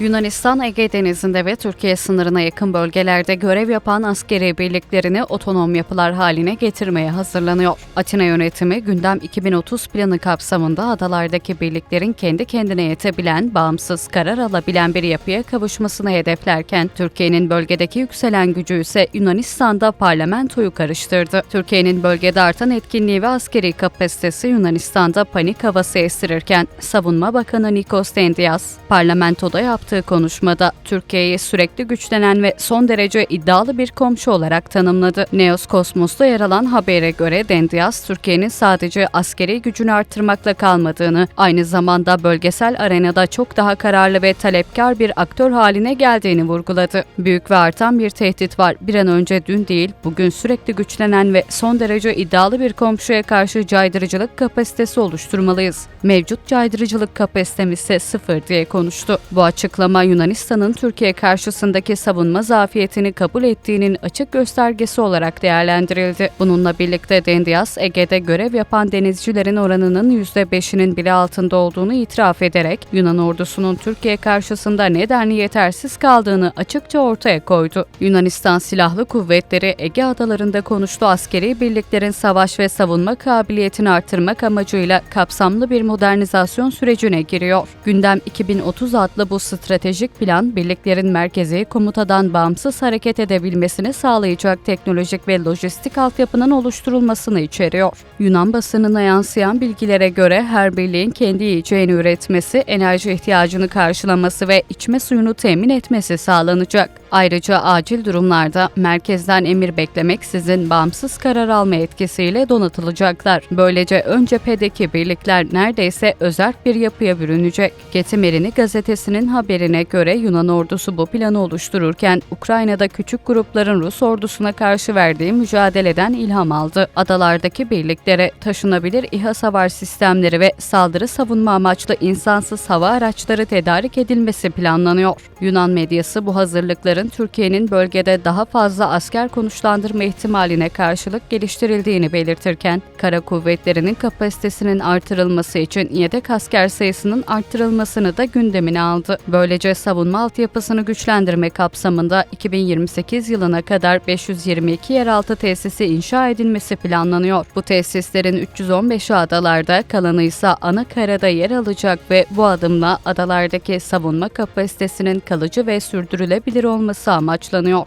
Yunanistan Ege Denizi'nde ve Türkiye sınırına yakın bölgelerde görev yapan askeri birliklerini otonom yapılar haline getirmeye hazırlanıyor. Atina yönetimi Gündem 2030 planı kapsamında adalardaki birliklerin kendi kendine yetebilen, bağımsız karar alabilen bir yapıya kavuşmasını hedeflerken Türkiye'nin bölgedeki yükselen gücü ise Yunanistan'da parlamentoyu karıştırdı. Türkiye'nin bölgede artan etkinliği ve askeri kapasitesi Yunanistan'da panik havası estirirken Savunma Bakanı Nikos Dendias parlamentoda yaptığı konuşmada Türkiye'yi sürekli güçlenen ve son derece iddialı bir komşu olarak tanımladı. Neos Kosmos'ta yer alan habere göre Dendias, Türkiye'nin sadece askeri gücünü arttırmakla kalmadığını, aynı zamanda bölgesel arenada çok daha kararlı ve talepkar bir aktör haline geldiğini vurguladı. Büyük ve artan bir tehdit var. Bir an önce dün değil, bugün sürekli güçlenen ve son derece iddialı bir komşuya karşı caydırıcılık kapasitesi oluşturmalıyız. Mevcut caydırıcılık kapasitemiz ise sıfır diye konuştu. Bu açıklama Yunanistan'ın Türkiye karşısındaki savunma zafiyetini kabul ettiğinin açık göstergesi olarak değerlendirildi. Bununla birlikte Dendias, Ege'de görev yapan denizcilerin oranının %5'inin bile altında olduğunu itiraf ederek Yunan ordusunun Türkiye karşısında nedenli yetersiz kaldığını açıkça ortaya koydu. Yunanistan Silahlı Kuvvetleri Ege adalarında konuştu askeri birliklerin savaş ve savunma kabiliyetini artırmak amacıyla kapsamlı bir modernizasyon sürecine giriyor. Gündem 2030 adlı bu stratejik plan, birliklerin merkezi komutadan bağımsız hareket edebilmesini sağlayacak teknolojik ve lojistik altyapının oluşturulmasını içeriyor. Yunan basınına yansıyan bilgilere göre her birliğin kendi yiyeceğini üretmesi, enerji ihtiyacını karşılaması ve içme suyunu temin etmesi sağlanacak. Ayrıca acil durumlarda merkezden emir beklemeksizin bağımsız karar alma etkisiyle donatılacaklar. Böylece ön cephedeki birlikler neredeyse özerk bir yapıya bürünecek. Getimerini gazetesinin haberine göre Yunan ordusu bu planı oluştururken Ukrayna'da küçük grupların Rus ordusuna karşı verdiği mücadeleden ilham aldı. Adalardaki birliklere taşınabilir İHA savar sistemleri ve saldırı savunma amaçlı insansız hava araçları tedarik edilmesi planlanıyor. Yunan medyası bu hazırlıkların Türkiye'nin bölgede daha fazla asker konuşlandırma ihtimaline karşılık geliştirildiğini belirtirken, kara kuvvetlerinin kapasitesinin artırılması için yedek asker sayısının arttırılmasını da gündemine aldı. Böylece savunma altyapısını güçlendirme kapsamında 2028 yılına kadar 522 yeraltı tesisi inşa edilmesi planlanıyor. Bu tesislerin 315'i adalarda, kalanı ise ana karada yer alacak ve bu adımla adalardaki savunma kapasitesinin kalıcı ve sürdürülebilir olması amaçlanıyor.